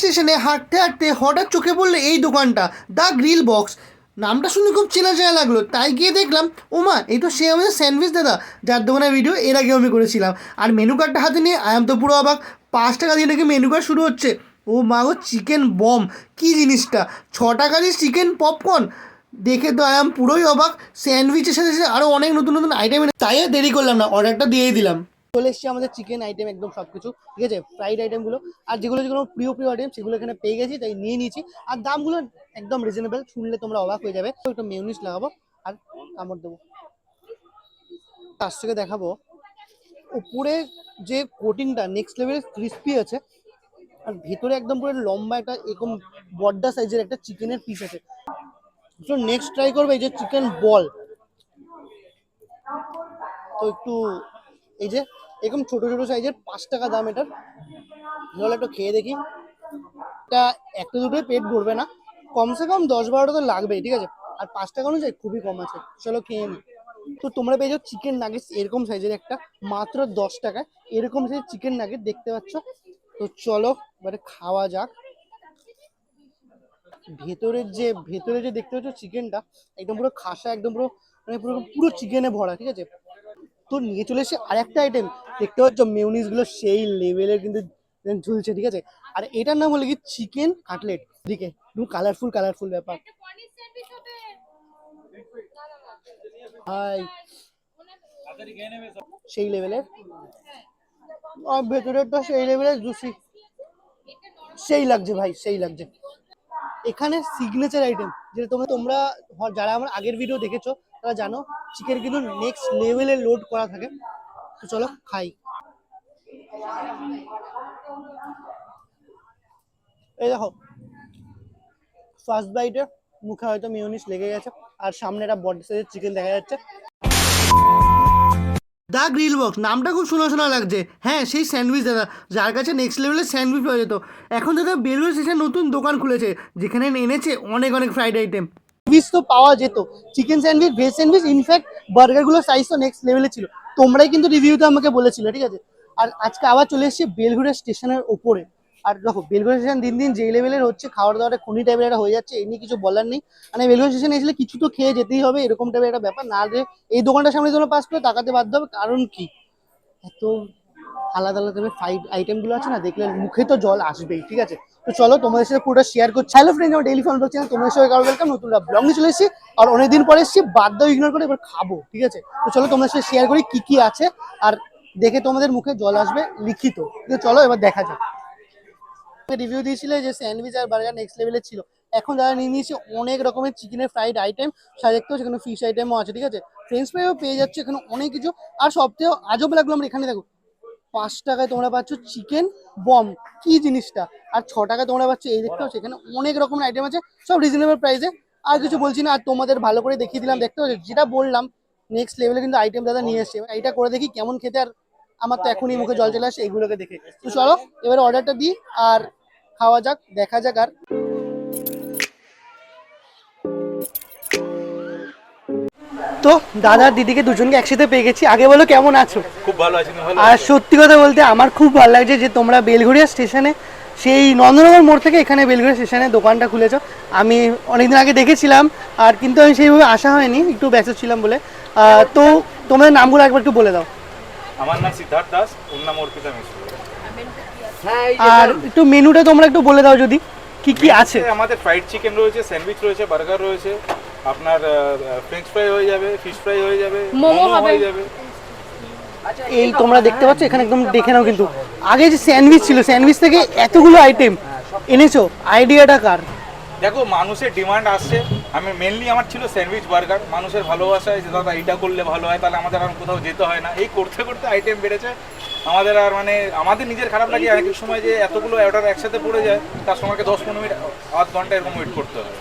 স্টেশনে হাঁটতে হাঁটতে হঠাৎ চোখে পড়ল এই দোকানটা দ্য গ্রিল বক্স নামটা শুনে খুব চেনা চেনা লাগল, তাই গিয়ে দেখলাম, ওমা, এই তো সে আমাদের স্যান্ডউইচ দাদা, যার দোকানের ভিডিও এর আগেও আমি করেছিলাম। আর মেনু কার্ডটা হাতে নিয়ে আয়াম তো পুরো অবাক, পাঁচ টাকা দিয়ে নাকি মেনু কার্ড শুরু হচ্ছে। ও মা গো চিকেন বম কী জিনিসটা? ছ টাকা দিয়ে চিকেন পপকর্ন দেখে তো আয়াম পুরোই অবাক স্যান্ডউইচের সাথে সাথে আরও অনেক নতুন নতুন আইটেম তাই দেরি করলাম না অর্ডারটা দিয়েই দিলাম। চলে এসেছি আমাদের চিকেন আইটেম একদম সব কিছু ঠিক আছে? ফ্রাইড আইটেমগুলো আর যেগুলো যেগুলো প্রিয় প্রিয় আইটেম সেগুলো এখানে পেয়ে গেছি, তাই নিয়ে নিয়েছি। আর দামগুলো একদম রিজনেবল শুনলে তোমরা অবাক হয়ে যাবে। তো একটু মেউনিস লাগাবো, আর কামড় দেবো। তার থেকে দেখাবো, উপরে যে কোটিংটা নেক্সট লেভেল ক্রিস্পি আছে, আর ভেতরে একদম পুরো লম্বা একটা এরকম বড্ডা সাইজের একটা চিকেনের পিস আছে। তো নেক্সট ট্রাই করবে এই যে চিকেন বল তো একটু, এই যে এরকম ছোট ছোট সাইজের পাঁচ টাকা দাম এটার। তাহলে একটু খেয়ে দেখি। এটা একটা দুটোই পেট ভরবে না। কমসে কম দশ বারোটা তো লাগবেই, ঠিক আছে? আর পাঁচ টাকা অনুযায়ী খুবই কম আছে। চলো খেয়ে নি। তো তোমরা পেয়ে যাও চিকেন নাগেটস এরকম সাইজের একটা, মাত্র দশ টাকায়। এরকম সাইজের চিকেন নাগেট দেখতে পাচ্ছ? তো চলো, এবারে খাওয়া যাক। ভেতরের যে, ভেতরে যে দেখতে পাচ্ছ চিকেনটা একদম পুরো খাসা, একদম পুরো মানে পুরো পুরো চিকেনে ভরা, ঠিক আছে? তো নিয়ে চলে এসে আরেকটা আইটেম দেখতে পাচ্ছ মেউনিসগুলো সেই লেভেলের কিন্তু ঝুলছে ঠিক আছে? আর এটার নাম হলো কি? চিকেন কাটলেট দিকে কালারফুল কালারফুল ব্যাপার। হাই সেই লেভেলের আর ভেতরেরটা সেই লেভেলের জুসি সেই লাগছে ভাই সেই লাগছে। এখানে সিগনেচার আইটেম যেটা তোমরা তোমরা যারা আমার আগের ভিডিও দেখেছ তারা জানো চিকেন কিন্তু নেক্সট লেভেলে লোড করা থাকে। তো চলো, খাই। এই দেখো ফার্স্ট বাইটে মুখে হয়তো মিউনিস লেগে গেছে, আর সামনে একটা বডি সাইজের চিকেন দেখা যাচ্ছে। দা গ্রিল বক্স নামটা খুব শোনা শোনা লাগছে। হ্যাঁ সেই স্যান্ডউইচ দাদা, যার কাছে নেক্সট লেভেলের স্যান্ডউইচ পাওয়া যেত। এখন দাদা বেলুর স্টেশন নতুন দোকান খুলেছে, যেখানে এনেছে অনেক অনেক ফ্রাইড আইটেম স্যান্ডউইচ তো পাওয়া যেত। Chicken sandwich veg sandwich in fact বার্গারগুলোর size তো নেক্সট লেভেলে ছিল। তোমরাই কিন্তু রিভিউতে আমাকে বলেছিলে, ঠিক আছে? আর আজকে আবার চলে এসেছি বেলঘুরের স্টেশনের ওপরে আর দেখো, বেলঘুরা স্টেশন দিন দিন যেই লেভেলের হচ্ছে খাওয়ার দাওয়াটা খুনি টাইপের একটা হয়ে যাচ্ছে এই নিয়ে কিছু বলার নেই। মানে বেলঘুর স্টেশনে এসে কিছু তো খেয়ে যেতেই হবে, এরকম টাইপের একটা ব্যাপার। না যে এই দোকানটার সামনে তোমরা পাস করে তাকাতে বাধ্য হবে, কারণ কি? এত আলাদা আলাদা ফাইড আইটেমগুলো আছে না, দেখলে মুখে তো জল আসবেই, ঠিক আছে? তো চলো তোমাদের সাথে পুরোটা শেয়ার করছি। হ্যালো ফ্রেন্ড আমার ডেইলি ফোন চ্যানেল তোমাদের সঙ্গে কারও ওয়েলকাম নতুন ব্লগ চলে এসেছি। আর অনেকদিন পরে এসেছি, বাদ দাও ইগনোর করে এবার খাব, ঠিক আছে? তো চলো তোমাদের সাথে শেয়ার করি কি কি আছে। আর দেখে তোমাদের মুখে জল আসবে, লিখিত। চলো এবার দেখা যাক। রিভিউ দিয়েছিলে যে স্যান্ডউইচ আর বার্গার নেক্সট লেভেলের ছিল। এখন যারা নিয়ে নিয়েছে, অনেক রকমের চিকেনের ফ্রাইড আইটেম সাথে দেখতেও সেখানে ফিশ আইটেমও আছে, ঠিক আছে? ফ্রেঞ্চ ফ্রাইও পেয়ে যাচ্ছে এখানে অনেক কিছু। আর সবথেকে আজব লাগল আমরা এখানে, দেখো পাঁচ টাকায় তোমরা পাচ্ছ চিকেন বম কি জিনিসটা? আর ছ টাকায় তোমরা পাচ্ছ, এই দেখতে পাচ্ছ, এখানে অনেক রকমের আইটেম আছে, সব রিজনেবল প্রাইসে আর কিছু বলছি না, আর তোমাদের ভালো করে দেখিয়ে দিলাম, দেখতে পাচ্ছ? যেটা বললাম নেক্সট লেভেলে কিন্তু আইটেম দাদা নিয়ে এসছে। এইটা করে দেখি কেমন খেতে, আর আমার তো এখনই মুখে জল চলে আসে এগুলোকে দেখে। তো চলো, এবারে অর্ডারটা দিই, আর খাওয়া যাক, দেখা যাক, আর তো দাদা দিদিকে দুজনকে একসাথে পেয়ে গেছি। আগে বলো কেমন আছো? খুব ভালো আছি আর সত্যি কথা বলতে আমার খুব ভালো লাগছে যে তোমরা বেলঘড়িয়া স্টেশনে সেই নন্দনগর মোড় থেকে এখানে বেলঘড়িয়া স্টেশনে দোকানটা খুলেছো। আমি অনেকদিন আগে দেখেছিলাম আর কিন্তু আমি সেইভাবে আসা হয়নি একটু ব্যস্ত ছিলাম বলে। আহ, তো তোমাদের নামগুলো একবার একটু বলে দাও। আমার নাম সিদ্ধার্থ দাস ওর নাম অর্পিতা মিশ্র। আর একটু মেনুটা তোমরা একটু বলে দাও যদি কি কি আছে? আমাদের ফ্রাইড চিকেন রয়েছে স্যান্ডউইচ রয়েছে বার্গার রয়েছে আপনার ফ্রেঞ্চ ফ্রাই হয়ে যাবে ফিশ ফ্রাই হয়ে যাবে মোমো হয়ে যাবে। এই তোমরা দেখতে পাচ্ছ এখানে একদম দেখে নাও কিন্তু। আগে যে স্যান্ডউইচ ছিল স্যান্ডউইচ থেকে এতগুলো আইটেম এনেছো আইডিয়াটা কার? দেখো মানুষের ডিমান্ড আসছে। আমি মেনলি আমার ছিল স্যান্ডউইচ বার্গার মানুষের ভালোবাসায় যে দাদা এইটা করলে ভালো হয় তাহলে আমাদের আর কোথাও যেতে হয় না। এই করতে করতে আইটেম বেড়েছে। আমাদের আর মানে আমাদের নিজের খারাপ লাগে এক সময় যে এতগুলো অর্ডার একসাথে পড়ে যায় তার সময়কে দশ পনেরো মিনিট আধ ঘণ্টা এরকম ওয়েট করতে হয়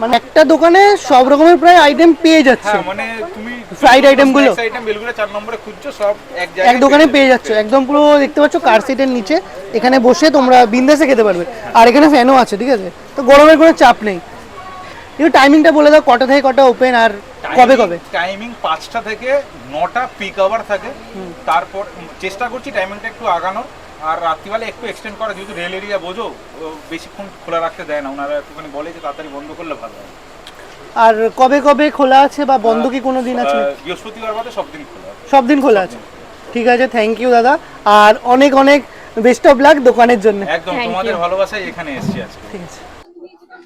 মানে একটা দোকানে সব রকমের প্রায় আইটেম পেয়ে যাচ্ছে। হ্যাঁ মানে তুমি ফ্রাইড আইটেমগুলো? আইটেম বেলগুলো চার নম্বরে খুঁজছো সব এক এক দোকানে পেয়ে যাচ্ছে। একদম পুরো দেখতে পাচ্ছ কার সিটের নিচে। এখানে বসে তোমরা বিন্দাসে খেতে পারবে। আর এখানে ফ্যানও আছে ঠিক আছে? তো গরমের কোনো চাপ নেই। একটু টাইমিংটা বলে দাও কটা থেকে কটা ওপেন আর কবে কবে? টাইমিং পাঁচটা থেকে নটা পিক আওয়ার থাকে। তারপর চেষ্টা করছি টাইমিংটা একটু আগানোর আর রাত্রিবেলা একটু এক্সটেন্ড করা যেহেতু রেল এরিয়া বোঝো বেশিক্ষণ খোলা রাখতে দেয় না। ওনারা একটুখানি বলে যে তাড়াতাড়ি বন্ধ করলে ভালো হয়। আর কবে কবে খোলা আছে বা বন্ধ কি কোনো দিন আছে? বৃহস্পতিবার বাদে সব দিন খোলা আছে। সব দিন খোলা আছে? ঠিক আছে থ্যাংক ইউ দাদা। আর অনেক অনেক বেস্ট অফ লাক দোকানের জন্য। একদম তোমাদের ভালোবাসায় এখানে এসেছি আজকে। ঠিক আছে।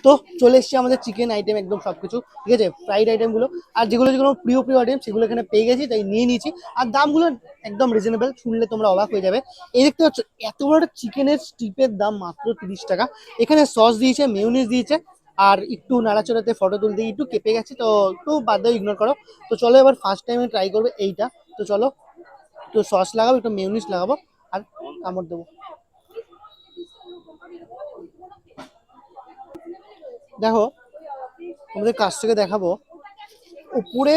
তো চলে এসেছি আমাদের চিকেন আইটেম একদম সব কিছু ঠিক আছে? ফ্রাইড আইটেমগুলো আর যেগুলো যেগুলো প্রিয় প্রিয় আইটেম সেগুলো এখানে পেয়ে গেছি, তাই নিয়ে নিয়েছি। আর দামগুলো একদম রিজনেবল শুনলে তোমরা অবাক হয়ে যাবে। এই দেখতে পাচ্ছ, এত বড় একটা চিকেনের স্ট্রিপের দাম মাত্র তিরিশ টাকা। এখানে সস দিয়েছে মেউনিস দিয়েছে, আর একটু নাড়াচড়াতে ফটো তুলতে একটু কেঁপে গেছে, তো একটু বাদ দাও ইগনোর করো। তো চলো এবার ফার্স্ট টাইমে ট্রাই করবে এইটা। তো চলো, একটু সস লাগাবো, একটু মেউনিস লাগাবো, আর কামড় দেবো। দেখো, তোমাদের কাছ থেকে দেখাবো। উপরে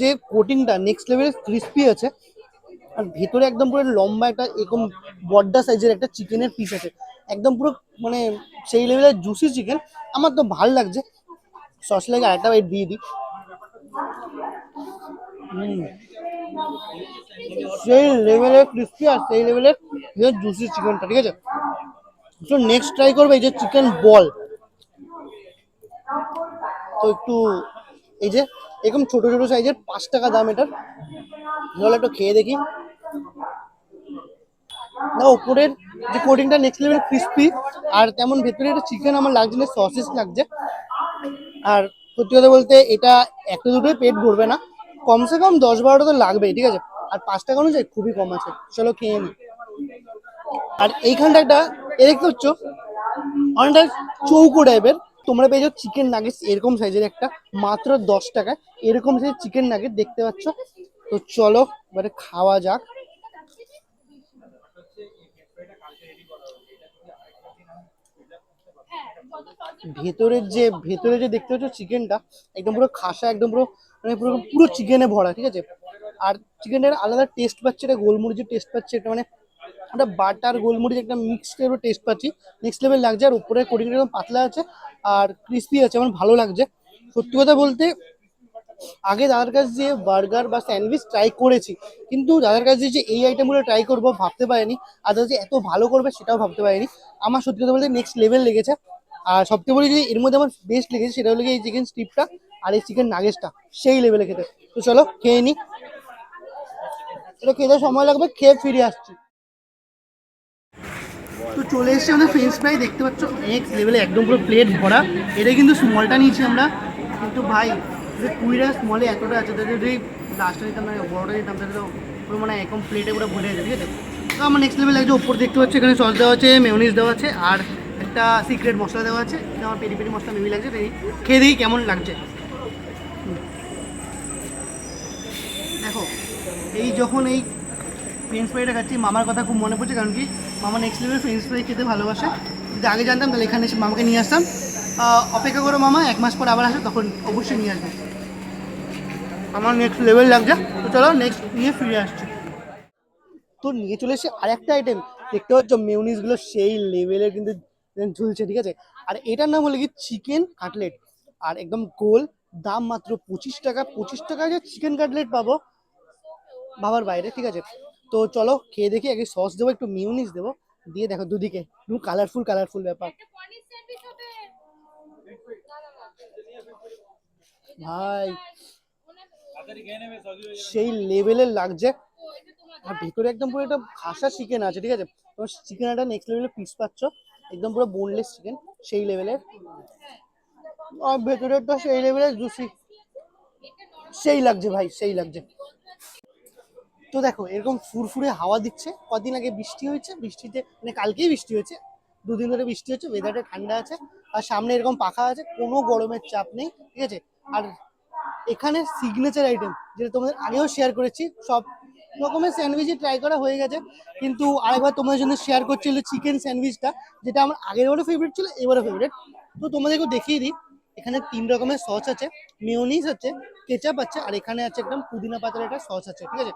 যে কোটিংটা নেক্সট লেভেলের ক্রিস্পি আছে, আর ভেতরে একদম পুরো লম্বা একটা এরকম বড্ডা সাইজের একটা চিকেনের পিস আছে। একদম পুরো মানে সেই লেভেলের জুসি চিকেন আমার তো ভালো লাগছে। সস লাগে আরেকটা বাইট দিয়ে দিই। সেই লেভেলের ক্রিস্পি আর সেই লেভেলের জুসি চিকেনটা ঠিক আছে? তো নেক্সট ট্রাই করবে এই যে চিকেন বল তো একটু এই যে, এরকম ছোট ছোট সাইজের পাঁচ টাকা দাম এটার। তাহলে একটু খেয়ে দেখি। না, উপরের যে কোটিংটা নেক্সট লেভেল ক্রিস্পি আর তেমন ভেতরে একটা চিকেন আমার লাগছে না সসেস লাগছে। আর সত্যি কথা বলতে এটা একটা দুটোই পেট ভরবে না। কমসে কম দশ বারোটা তো লাগবেই, ঠিক আছে? আর পাঁচ টাকা অনুযায়ী খুবই কম আছে। চলো খেয়ে নি। আর এইখানটা একটা, এ দেখতে হচ্ছ অনেকটা চৌকো টাইপের তোমরা পেয়ে যাও চিকেন নাগেটস এরকম সাইজের একটা, মাত্র দশ টাকায়। এরকম সাইজের চিকেন নাগেট দেখতে পাচ্ছ। তো চলো, এবারে খাওয়া যাক। ভেতরের যে, ভেতরে যে দেখতে পাচ্ছ চিকেনটা একদম পুরো খাসা, একদম পুরো মানে পুরো পুরো চিকেনে ভরা, ঠিক আছে? আর চিকেনটার আলাদা টেস্ট পাচ্ছে, এটা গোলমরিচের টেস্ট পাচ্ছে, এটা মানে একটা বাটার গোলমরিচ একটা মিক্সড টাইপের টেস্ট পাচ্ছি। নেক্সট লেভেল লাগছে আর উপরে কোটিংটা একদম পাতলা আছে আর ক্রিস্পি আছে, আমার ভালো লাগছে। সত্যি কথা বলতে, আগে দাদার কাছে যে বার্গার বা স্যান্ডউইচ ট্রাই করেছি, কিন্তু দাদার কাছে যে এই আইটেমগুলো ট্রাই করব ভাবতে পারিনি। আর দাদা যে এত ভালো করবে সেটাও ভাবতে পারিনি। আমার সত্যি কথা বলতে নেক্সট লেভেল লেগেছে। আর সবথেকে বলি যে এর মধ্যে আমার বেস্ট লেগেছে সেটা হলো এই চিকেন স্টিপটা আর এই চিকেন নাগেটসটা সেই লেভেলে খেতে। তো চলো, খেয়ে নিই এটা খেতে সময় লাগবে, খেয়ে ফিরে আসছি। তো চলে এসেছি আমাদের ফ্রেঞ্চ ফ্রাই দেখতে পাচ্ছ? নেক্সট লেভেলে একদম পুরো প্লেট ভরা। এটা কিন্তু স্মলটা নিয়েছি আমরা। কিন্তু ভাই, যে কুড়িটা স্মলে এতটা আছে, তাদের যদি লাস্টটা নিতাম না বড়টা নিতাম তাহলে তো পুরো মানে একদম প্লেটে পুরো ভরে আছে ঠিক আছে? তো আমার নেক্সট লেভেল লাগছে ওপর দেখতে পাচ্ছি, এখানে সস দেওয়া আছে মেয়নিজ দেওয়া আছে, আর একটা সিক্রেট মশলা দেওয়া আছে। এটা আমার পেরি পেরি মশলা, মেবি লাগছে তাই খেয়ে দেখি কেমন লাগছে। দেখো, এই যখন এই ফ্রেঞ্চ ফ্রাইটা খাচ্ছি মামার কথা খুব মনে পড়ছে, কারণ কি মামা নেক্সট লেভেল ফ্রেঞ্চ ফ্রাই খেতে ভালোবাসে। যদি আগে জানতাম, তাহলে এখানে এসে মামাকে নিয়ে আসতাম। অপেক্ষা করো মামা, এক মাস পর আবার আসবে, তখন অবশ্যই নিয়ে আসবে। আমার নেক্সট লেভেল লাগছে, তো চলো নেক্সট নিয়ে ফিরে আসছি। তো নিয়ে চলে এসে আর একটা আইটেম দেখতে পাচ্ছ মেউনিসগুলো সেই লেভেলের কিন্তু ঝুলছে, ঠিক আছে? আর এটার নাম হলো কি চিকেন কাটলেট আর একদম গোল, দাম মাত্র পঁচিশ টাকা, পঁচিশ টাকায় যে চিকেন কাটলেট পাবো, বাবার বাইরে, ঠিক আছে? তো চলো খেয়ে দেখি আগে সস দেবো একটু মিউনিস দেবো। দিয়ে দেখো দুদিকে একটু কালারফুল কালারফুল ব্যাপার। ভাই। সেই লেভেলের লাগছে। আর ভেতরে একদম পুরো একটা খাসা চিকেন আছে ঠিক আছে? তোমার চিকেন একটা নেক্সট লেভেলের পিস পাচ্ছ। একদম পুরো বোনলেস চিকেন সেই লেভেলের আর ভেতরে ভেতরেরটা সেই লেভেলের জুসি সেই লাগছে ভাই সেই লাগছে। তো দেখো, এরকম ফুরফুরে হাওয়া দিচ্ছে। কদিন আগে বৃষ্টি হয়েছে, বৃষ্টিতে মানে কালকেই বৃষ্টি হয়েছে। দুদিন ধরে বৃষ্টি হচ্ছে ওয়েদারটা ঠান্ডা আছে, আর সামনে এরকম পাখা আছে, কোনো গরমের চাপ নেই, ঠিক আছে? আর এখানে সিগনেচার আইটেম যেটা তোমাদের আগেও শেয়ার করেছি, সব রকমের স্যান্ডউইচই ট্রাই করা হয়ে গেছে, কিন্তু আরেকবার তোমাদের জন্য শেয়ার করছি হলো চিকেন স্যান্ডউইচটা যেটা আমার আগের বারও ফেভারিট ছিল, এবারও ফেভারিট তো তোমাদেরকে দেখিয়ে দিই, এখানে তিন রকমের সস আছে মেয়োনিজ আছে কেচাপ আছে, আর এখানে আছে একদম পুদিনা পাতার একটা সস আছে, ঠিক আছে?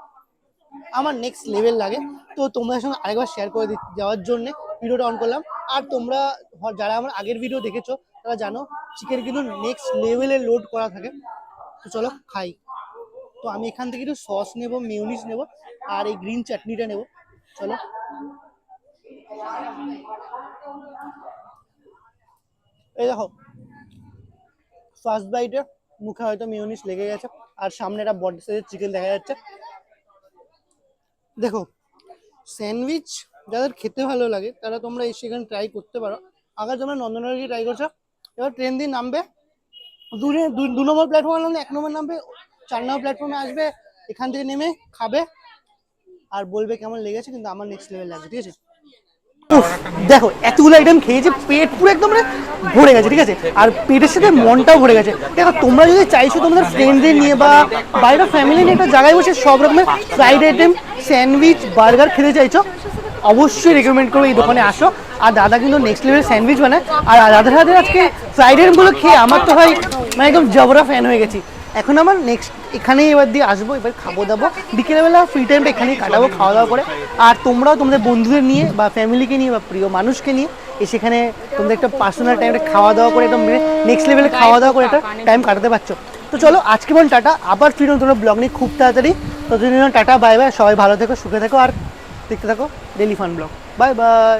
আমার নেক্সট লেভেল লাগে। তো তোমাদের সঙ্গে আরেকবার শেয়ার করে যাওয়ার জন্য। ভিডিওটা অন করলাম। আর তোমরা যারা আমার আগের ভিডিও দেখেছ, তারা জানো চিকেন কিন্তু নেক্সট লেভেলে লোড করা থাকে। তো চলো খাই। তো আমি এখান থেকে একটু সস নেব মেয়োনিজ নেব, আর এই গ্রিন চাটনিটা নেব। চলো। এই দেখো ফার্স্ট বাইটে মুখে হয়তো মিউনিস লেগে গেছে, আর সামনে একটা বডি সাইজের চিকেন দেখা যাচ্ছে। দেখো, স্যান্ডউইচ যাদের খেতে ভালো লাগে, তারা তোমরা এই সেখানে ট্রাই করতে পারো। আগে তোমরা নন্দনগর গিয়ে ট্রাই করছ, এবার ট্রেন দিয়ে নামবে। দূরে দু- নম্বর প্ল্যাটফর্মে নামবে, এক নম্বর নামবে, চার নম্বর প্ল্যাটফর্মে আসবে, এখান থেকে নেমে খাবে। আর বলবে কেমন লেগেছে, কিন্তু আমার নেক্সট লেভেল লাগবে, ঠিক আছে? দেখো, এতগুলো আইটেম খেয়েছে পেট পুরো একদম মানে ভরে গেছে, ঠিক আছে? আর পেটের সাথে মনটাও ভরে গেছে। দেখো, তোমরা যদি চাইছো তোমাদের ফ্রেন্ডদের নিয়ে বা বাইরে ফ্যামিলি নিয়ে একটা জায়গায় বসে সব রকমের ফ্রাইড আইটেম স্যান্ডউইচ বার্গার খেতে চাইছো, অবশ্যই রেকমেন্ড করব এই দোকানে আসো। আর দাদা কিন্তু নেক্সট লেভেল স্যান্ডউইচ বানায়। আর দাদার হাতে আজকে ফ্রাইড আইটেমগুলো খেয়ে আমার তো ভাই মানে একদম জবরা ফ্যান হয়ে গেছি। এখন আমার নেক্সট এখানেই এবার দিয়ে আসব, এবার খাব দাবো। বিকেলবেলা ফ্রি টাইমটা এখানেই কাটাবো খাওয়া দাওয়া করে। আর তোমরাও তোমাদের বন্ধুদের নিয়ে বা ফ্যামিলিকে নিয়ে বা প্রিয় মানুষকে নিয়ে সেখানে তোমাদের একটা পার্সোনাল টাইমে খাওয়া দাওয়া করে একদম নেক্সট লেভেলে খাওয়া দাওয়া করে একটা টাইম কাটাতে পারছ। তো চলো, আজকে বল টাটা, আবার ফিরুন তোমরা ব্লগ নিয়ে খুব তাড়াতাড়ি। ততদিন টাটা বাই বাই সবাই ভালো থেকো, সুখে থেকো, আর দেখতে থাকো daily fun blog bye bye